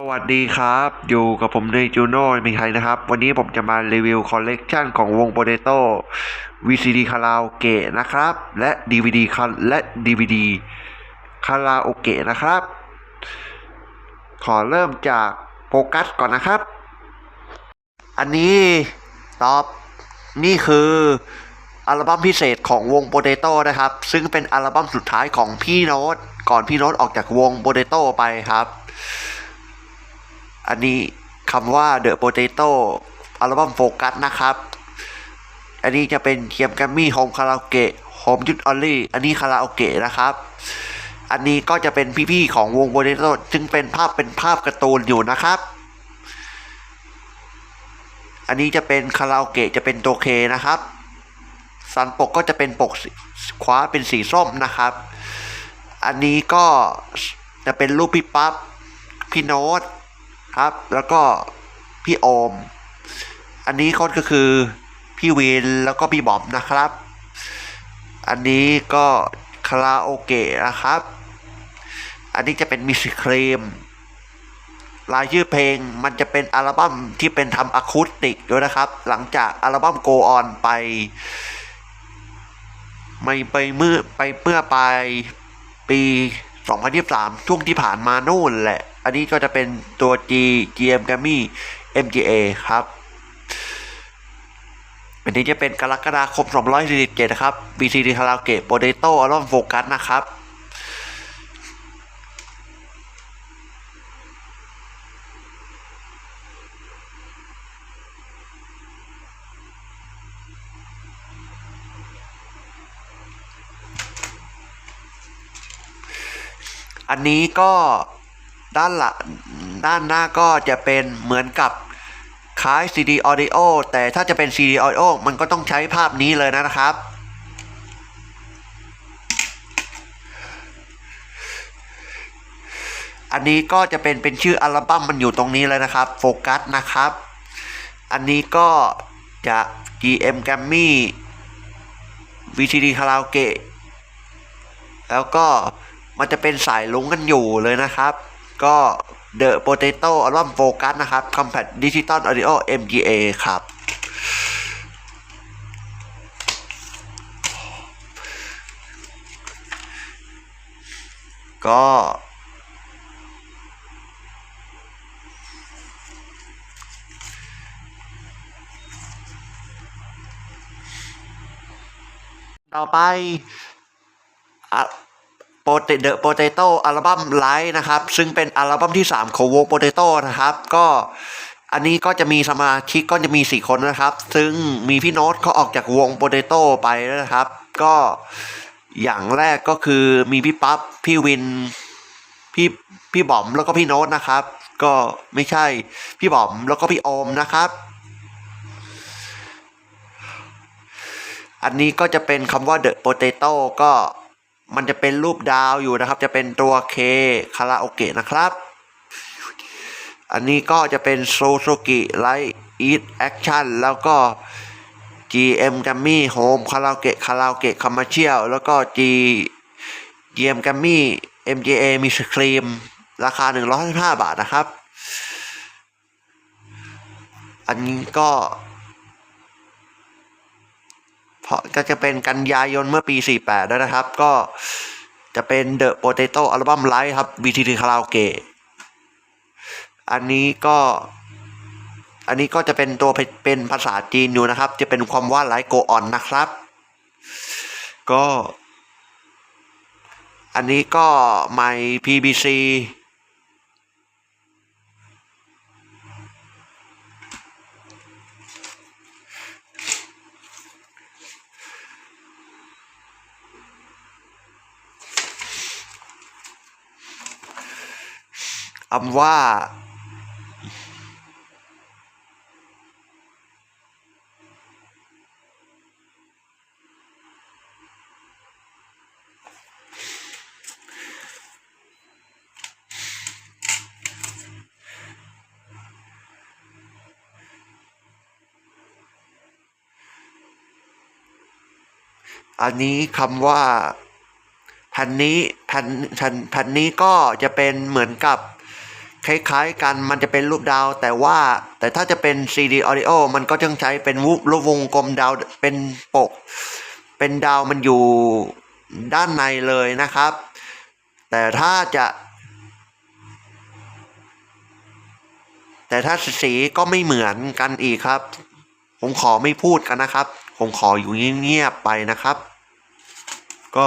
สวัสดีครับ อยู่กับผมในจูโน่มีใครนะครับ วันนี้ผมจะมารีวิวคอลเลกชันของวง Potato VCD คาราโอเกะนะครับ และ DVD คาและ DVD คาราโอเกะนะครับ ขอเริ่มจากโฟกัสก่อนนะครับ อันนี้ตอบนี่คืออัลบั้มพิเศษของวง Potato นะครับ ซึ่งเป็นอัลบั้มสุดท้ายของพี่โน้ตก่อนพี่โน้ตออกจากวง Potato ไปครับ อันนี้คำว่า The Potato อัลบั้มโฟกัสนะครับ อันนี้จะเป็นเคียมแกมมี่โฮมคาราโอเกะโฮมยุดออลลี่ อันนี้คาราโอเกะนะครับ อันนี้ก็จะเป็นพี่ๆของวงโ o เ a โตซึ่งเป็นภาพเป็นภาพการ์ตูนอยู่นะครับ อันนี้จะเป็นคาราโอเกะจะเป็นตัวเคนะครับสันปกก็จะเป็นปกสีขวาเป็นสีส้มนะครับ อันนี้ก็จะเป็นรูปพี่ปั๊บพี่โน้ต ครับ แล้วก็พี่โอม อันนี้คนก็คือพี่วินแล้วก็พี่บอมนะครับ อันนี้ก็คาราโอเกะนะครับ อันนี้จะเป็นมิสครีมรายชื่อเพลงมันจะเป็นอัลบั้มที่เป็นทำอะคูสติกด้วยนะครับ หลังจากอัลบั้ม Go On ไป ไม่ไปเมื่อไปเมื่อปลายปี 2023 ช่วงที่ผ่านมานู่นแหละ อันนี้ก็จะเป็นตัว G GM g a m m y MGA ครับอันนี้จะเป็นกรกฎาคม247นะครับ BCD Karaoke Potato Album Focus นะครับอันนี้ก็ ด้านหลังด้านหน้าก็จะเป็นเหมือนกับคล้าย CD Audio แต่ถ้าจะเป็น CD Audio มันก็ต้องใช้ภาพนี้เลยนะครับ อันนี้ก็จะเป็นเป็นชื่ออัลบั้มมันอยู่ตรงนี้เลยนะครับโฟกัสนะครับ อันนี้ก็จะ GM g a m m y VCD Karaoke แล้วก็มันจะเป็นสายลุงกันอยู่เลยนะครับ ก็เดอะโปเตโต้อัลบั้มโฟกัสนะครับคอมแพตดิจิตอลออดิโอ MDA ครับ ก็ ต่อไปอ โปเตเดอะโปเตโต้อัลบั้มไลท์นะครับ ซึ่งเป็นอัลบั้มที่ 3 ของวงโปเตโต้นะครับ ก็อันนี้ก็จะมีสมาชิกก็จะมี 4 คนนะครับ ซึ่งมีพี่โน้ตเขาออกจากวงโปเตโต้ไปแล้วนะครับ ก็อย่างแรกก็คือมีพี่ปั๊บพี่วิน พี่พี่บอมแล้วก็พี่โน้ตนะครับ ก็ไม่ใช่พี่บอมแล้วก็พี่โอมนะครับ อันนี้ก็จะเป็นคำว่า The Potato ก็ มันจะเป็นรูปดาวอยู่นะครับ จะเป็นตัว K คาราโอเกะนะครับ อันนี้ก็จะเป็น Suzuki Light Eat Action แล้วก็ GM g a m m y Home คาราโอเกะคาราโอเกะ Commercial แล้วก็ G GM g a m m y MJA มีสครีม ราคา 155 บาทนะครับ อันนี้ก็ เพราะก็จะเป็นกันยายนเมื่อปี 48ด้วยนะครับ ก็จะเป็น The Potato Album Live ครับ VTT Karaoke อันนี้ก็อันนี้ก็จะเป็นตัวเป็นภาษาจีนอยู่นะครับ จะเป็นความว่าไลฟ์โกออนนะครับ ก็ อันนี้ก็ไม PBC คำว่า อันนี้คำว่าแผ่นนี้แผ่นแผ่นแผ่นนี้ก็จะเป็นเหมือนกับ คล้ายๆกันมันจะเป็นรูปดาว แต่ว่าแต่ถ้าจะเป็น CD Audio มันก็ต้องใช้เป็นรูปรูปวงกลมดาวเป็นปก เป็นดาวมันอยู่ด้านในเลยนะครับ แต่ถ้าจะ แต่ถ้าสีก็ไม่เหมือนกันอีกครับ ผมขอไม่พูดกันนะครับ ผมขออยู่เงียบๆไปนะครับ ก็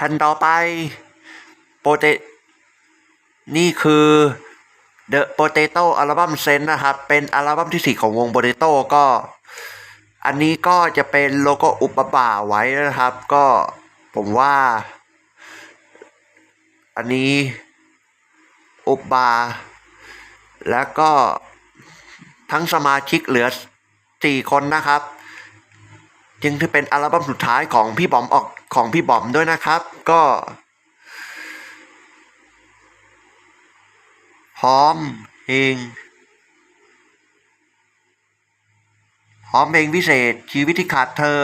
แผ่นต่อไปโปเตนี่คือ The Potato Album s e n นะครับ เป็นอัลบั้มที่ 4 ของวง Potato ก็ อันนี้ก็จะเป็นโลโก้อุปบ่าไว้นะครับ ก็ผมว่า อันนี้อุปบา แล้วก็ทั้งสมาชิกเหลือ 4 คนนะครับ จึงถือเป็นอัลบั้มสุดท้ายของพี่บอมออก ของพี่บอมด้วยนะครับ ก็ พร้อมเพลงพร้อมเพลงพิเศษชีวิตที่ขาดเธอ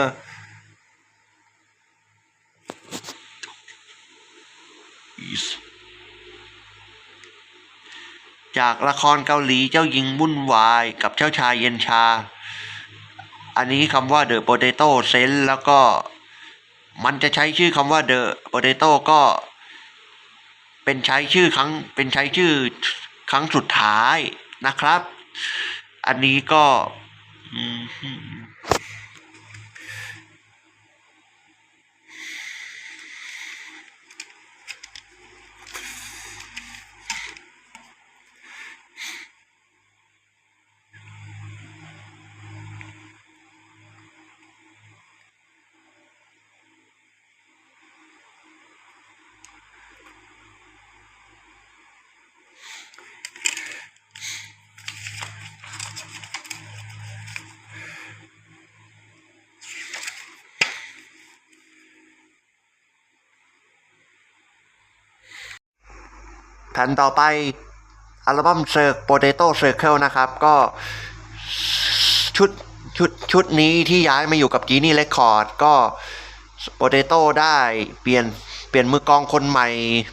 จากละครเกาหลีเจ้าหญิงวุ่นวายกับเจ้าชายเย็นชา อันนี้คำว่า The Potato Sense แล้วก็ มันจะใช้ชื่อคำว่า The Potato ก็เป็นใช้ชื่อครั้งเป็นใช้ชื่อครั้งสุดท้ายนะครับ อันนี้ก็ ผ่นต่อไปอัลบั้มเซิร์ Potato Circle นะครับ ก็ชุดชุดชุดนี้ที่ย้ายมาอยู่กับ g ีนี่เ c คคอร์ดก็ Potato ได้เปลี่ยนเปลี่ยนมือกองคนใหม่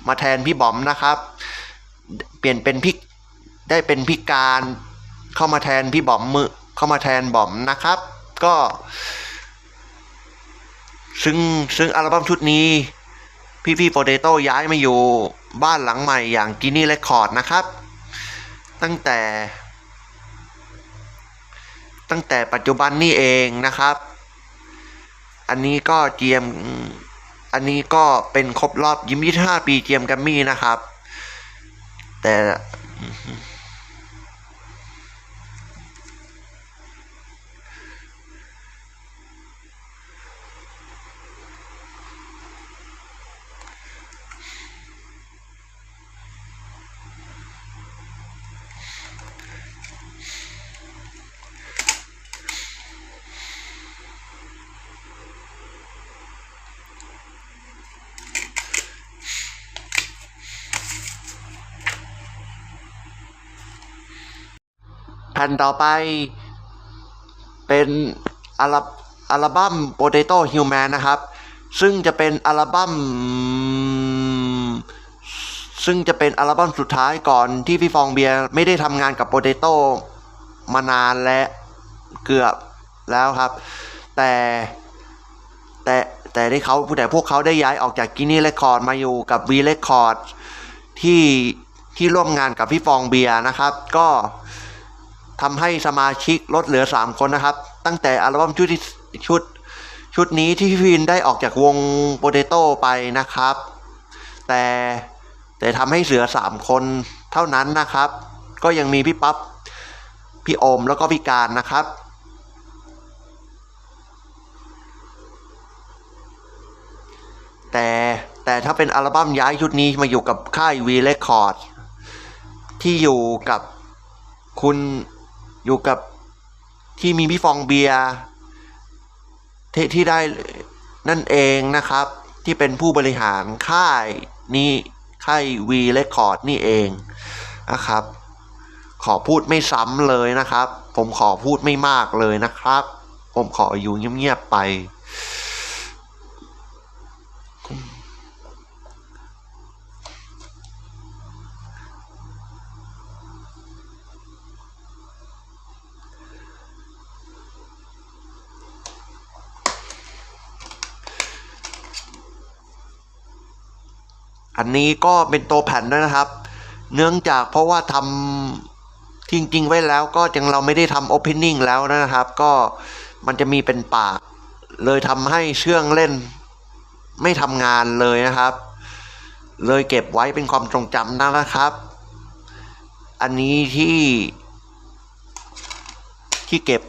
มาแทนพี่บอมนะครับ เปลี่ยนเป็นพี่ได้เป็นพี่การเข้ามาแทนพี่บอมมือเข้ามาแทนบอมนะครับ ก็ ซึ่งซึ่งอัลบั้มชุดนี้พี่พี่โปเตโต้ย้ายมาอยู่ บ้านหลังใหม่อย่างกินี่เรคคอร์ดนะครับ ตั้งแต่ ตั้งแต่ปัจจุบันนี่เองนะครับ อันนี้ก็เจียมอันนี้ก็เป็นครบรอบยิ้มยี่ห้าปีเจียมกัมมี่นะครับ แต่ แผ่นต่อไปเป็นอัลบอัลบั้ม Potato Human นะครับ ซึ่งจะเป็นอัลบั้มซึ่งจะเป็นอัลบั้มสุดท้ายก่อนที่พี่ฟองเบียร์ไม่ได้ทำงานกับ Potato มานานและเกือบแล้วครับ แต่แต่แต่ที่เขาแต่พวกเขาได้ย้ายออกจากกินี่เรคคอร์ดมาอยู่กับ V Record ที่ที่ร่วมงานกับพี่ฟองเบียร์นะครับ ก็ ทำให้สมาชิกลดเหลือ 3 คนนะครับ ตั้งแต่อัลบั้มชุดชุดชุดนี้ที่พี่วินได้ออกจากวงโปเตโต้ไปนะครับ แต่แต่ทำให้เสือ 3 คนเท่านั้นนะครับ ก็ยังมีพี่ปั๊บพี่อมแล้วก็พี่การนะครับแต่แต่ถ้าเป็นอัลบั้มย้ายชุดนี้มาอยู่กับค่าย V Record ที่อยู่กับคุณ อยู่กับที่มีพี่ฟองเบียร์ที่ที่ได้นั่นเองนะครับ ที่เป็นผู้บริหารค่ายนี่ค่าย V Record นี่เองนะครับ ขอพูดไม่ซ้ำเลยนะครับ ผมขอพูดไม่มากเลยนะครับ ผมขออยู่เงียบๆไป อันนี้ก็เป็นตัวแผ่นด้วยนะครับ เนื่องจากเพราะว่าทำจริง ๆ ไว้แล้วก็ยังเราไม่ได้ทำ opening แล้วนะครับ ก็มันจะมีเป็นปาก เลยทำให้เชื่องเล่น ไม่ทำงานเลยนะครับ เลยเก็บไว้เป็นความทรงจำนะครับ อันนี้ที่ที่เก็บ